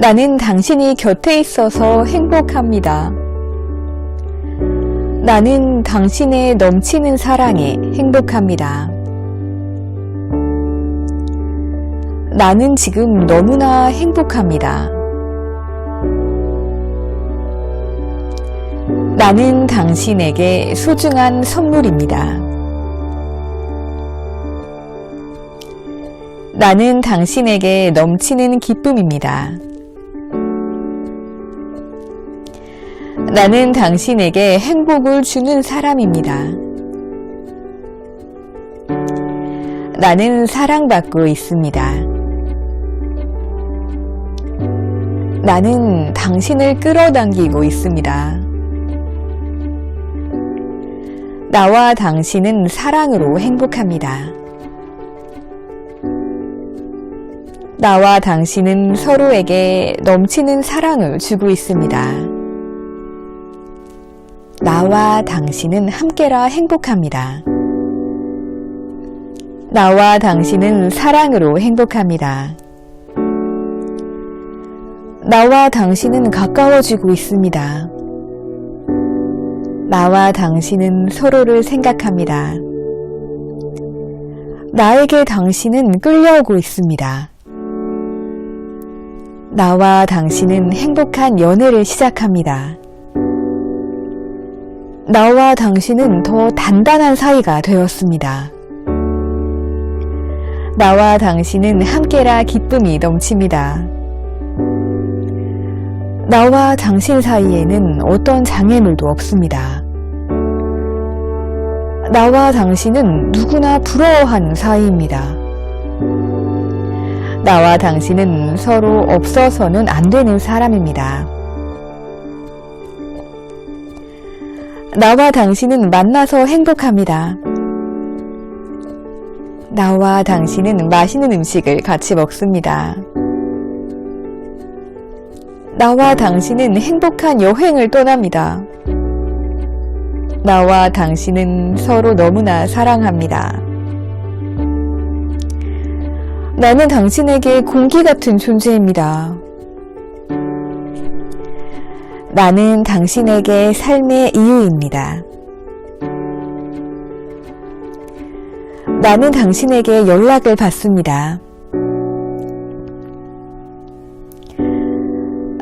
나는 당신이 곁에 있어서 행복합니다. 나는 당신의 넘치는 사랑에 행복합니다. 나는 지금 너무나 행복합니다. 나는 당신에게 소중한 선물입니다. 나는 당신에게 넘치는 기쁨입니다. 나는 당신에게 행복을 주는 사람입니다. 나는 사랑받고 있습니다. 나는 당신을 끌어당기고 있습니다. 나와 당신은 사랑으로 행복합니다. 나와 당신은 서로에게 넘치는 사랑을 주고 있습니다. 나와 당신은 함께라 행복합니다. 나와 당신은 사랑으로 행복합니다. 나와 당신은 가까워지고 있습니다. 나와 당신은 서로를 생각합니다. 나에게 당신은 끌려오고 있습니다. 나와 당신은 행복한 연애를 시작합니다. 나와 당신은 더 단단한 사이가 되었습니다. 나와 당신은 함께라 기쁨이 넘칩니다. 나와 당신 사이에는 어떤 장애물도 없습니다. 나와 당신은 누구나 부러워하는 사이입니다. 나와 당신은 서로 없어서는 안 되는 사람입니다. 나와 당신은 만나서 행복합니다. 나와 당신은 맛있는 음식을 같이 먹습니다. 나와 당신은 행복한 여행을 떠납니다. 나와 당신은 서로 너무나 사랑합니다. 나는 당신에게 공기 같은 존재입니다. 나는 당신에게 삶의 이유입니다. 나는 당신에게 연락을 받습니다.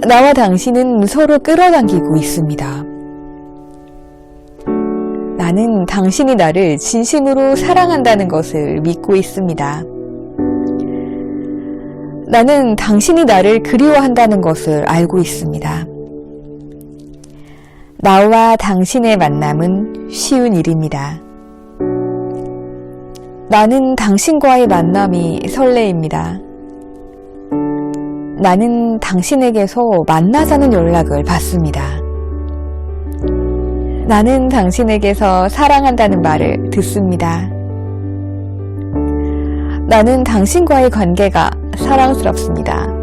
나와 당신은 서로 끌어당기고 있습니다. 나는 당신이 나를 진심으로 사랑한다는 것을 믿고 있습니다. 나는 당신이 나를 그리워한다는 것을 알고 있습니다. 나와 당신의 만남은 쉬운 일입니다. 나는 당신과의 만남이 설레입니다. 나는 당신에게서 만나자는 연락을 받습니다. 나는 당신에게서 사랑한다는 말을 듣습니다. 나는 당신과의 관계가 사랑스럽습니다.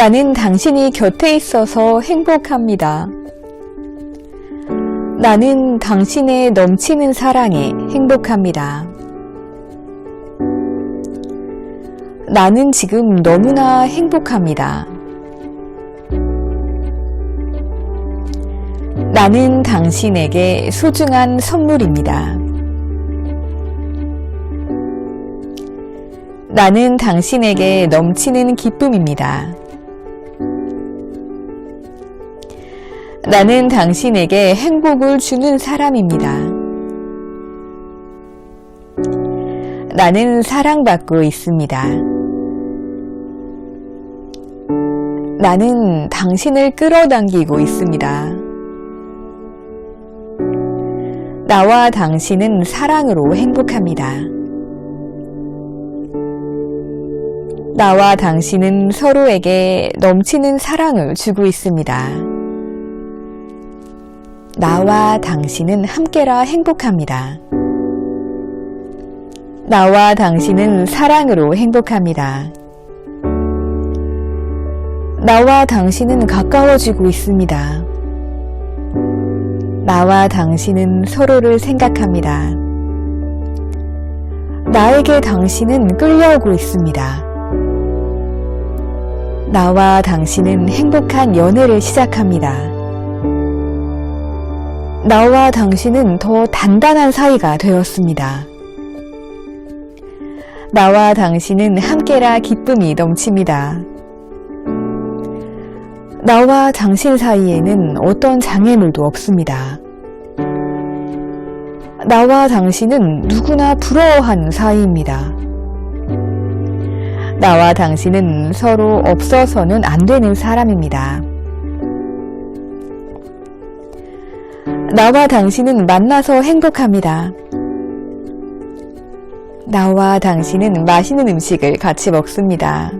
나는 당신이 곁에 있어서 행복합니다. 나는 당신의 넘치는 사랑에 행복합니다. 나는 지금 너무나 행복합니다. 나는 당신에게 소중한 선물입니다. 나는 당신에게 넘치는 기쁨입니다. 나는 당신에게 행복을 주는 사람입니다. 나는 사랑받고 있습니다. 나는 당신을 끌어당기고 있습니다. 나와 당신은 사랑으로 행복합니다. 나와 당신은 서로에게 넘치는 사랑을 주고 있습니다. 나와 당신은 함께라 행복합니다. 나와 당신은 사랑으로 행복합니다. 나와 당신은 가까워지고 있습니다. 나와 당신은 서로를 생각합니다. 나에게 당신은 끌려오고 있습니다. 나와 당신은 행복한 연애를 시작합니다. 나와 당신은 더 단단한 사이가 되었습니다. 나와 당신은 함께라 기쁨이 넘칩니다. 나와 당신 사이에는 어떤 장애물도 없습니다. 나와 당신은 누구나 부러워하는 사이입니다. 나와 당신은 서로 없어서는 안 되는 사람입니다. 나와 당신은 만나서 행복합니다. 나와 당신은 맛있는 음식을 같이 먹습니다.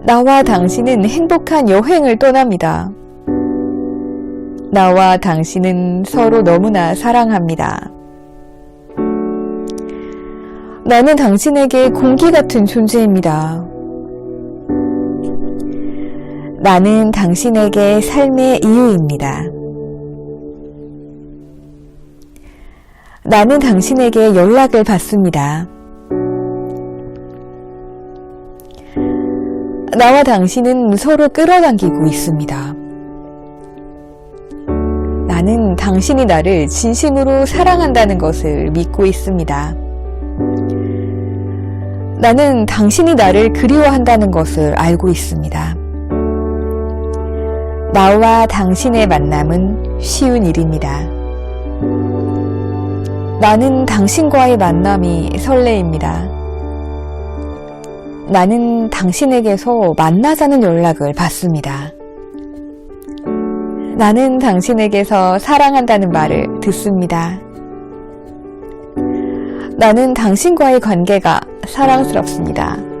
나와 당신은 행복한 여행을 떠납니다. 나와 당신은 서로 너무나 사랑합니다. 나는 당신에게 공기 같은 존재입니다. 나는 당신에게 삶의 이유입니다. 나는 당신에게 연락을 받습니다. 나와 당신은 서로 끌어당기고 있습니다. 나는 당신이 나를 진심으로 사랑한다는 것을 믿고 있습니다. 나는 당신이 나를 그리워한다는 것을 알고 있습니다. 나와 당신의 만남은 쉬운 일입니다. 나는 당신과의 만남이 설레입니다. 나는 당신에게서 만나자는 연락을 받습니다. 나는 당신에게서 사랑한다는 말을 듣습니다. 나는 당신과의 관계가 사랑스럽습니다.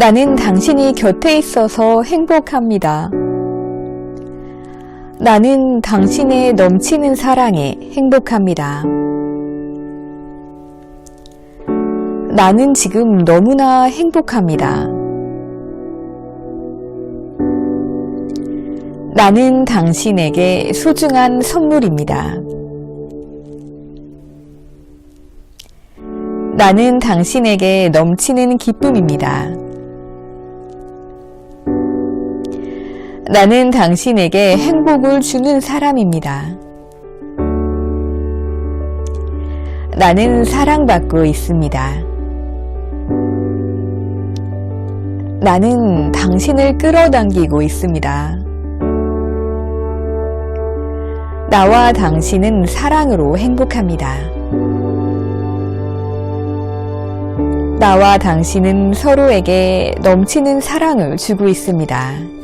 나는 당신이 곁에 있어서 행복합니다. 나는 당신의 넘치는 사랑에 행복합니다. 나는 지금 너무나 행복합니다. 나는 당신에게 소중한 선물입니다. 나는 당신에게 넘치는 기쁨입니다. 나는 당신에게 행복을 주는 사람입니다. 나는 사랑받고 있습니다. 나는 당신을 끌어당기고 있습니다. 나와 당신은 사랑으로 행복합니다. 나와 당신은 서로에게 넘치는 사랑을 주고 있습니다.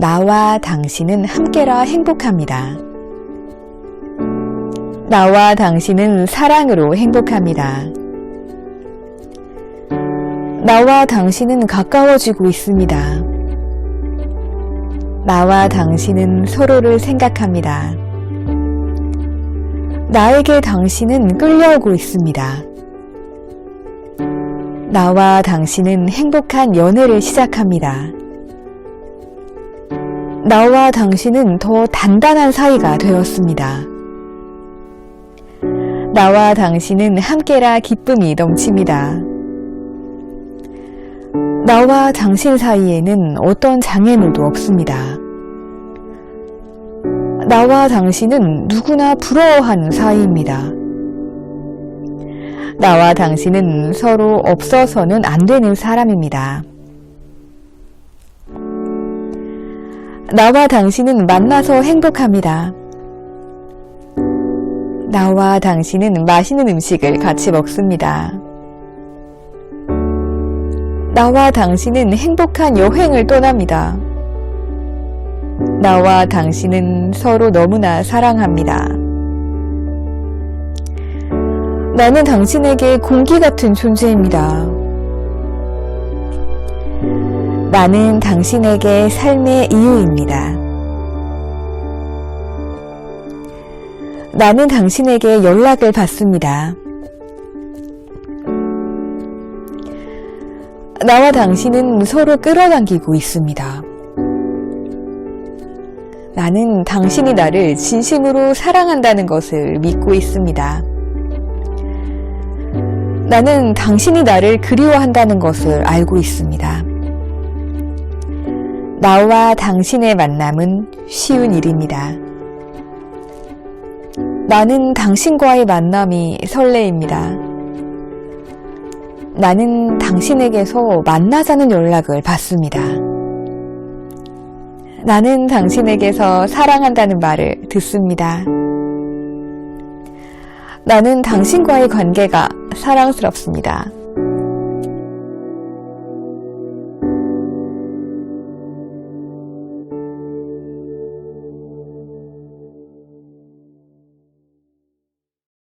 나와 당신은 함께라 행복합니다. 나와 당신은 사랑으로 행복합니다. 나와 당신은 가까워지고 있습니다. 나와 당신은 서로를 생각합니다. 나에게 당신은 끌려오고 있습니다. 나와 당신은 행복한 연애를 시작합니다. 나와 당신은 더 단단한 사이가 되었습니다. 나와 당신은 함께라 기쁨이 넘칩니다. 나와 당신 사이에는 어떤 장애물도 없습니다. 나와 당신은 누구나 부러워하는 사이입니다. 나와 당신은 서로 없어서는 안 되는 사람입니다. 나와 당신은 만나서 행복합니다. 나와 당신은 맛있는 음식을 같이 먹습니다. 나와 당신은 행복한 여행을 떠납니다. 나와 당신은 서로 너무나 사랑합니다. 나는 당신에게 공기 같은 존재입니다. 나는 당신에게 삶의 이유입니다. 나는 당신에게 연락을 받습니다. 나와 당신은 서로 끌어당기고 있습니다. 나는 당신이 나를 진심으로 사랑한다는 것을 믿고 있습니다. 나는 당신이 나를 그리워한다는 것을 알고 있습니다. 나와 당신의 만남은 쉬운 일입니다. 나는 당신과의 만남이 설레입니다. 나는 당신에게서 만나자는 연락을 받습니다. 나는 당신에게서 사랑한다는 말을 듣습니다. 나는 당신과의 관계가 사랑스럽습니다.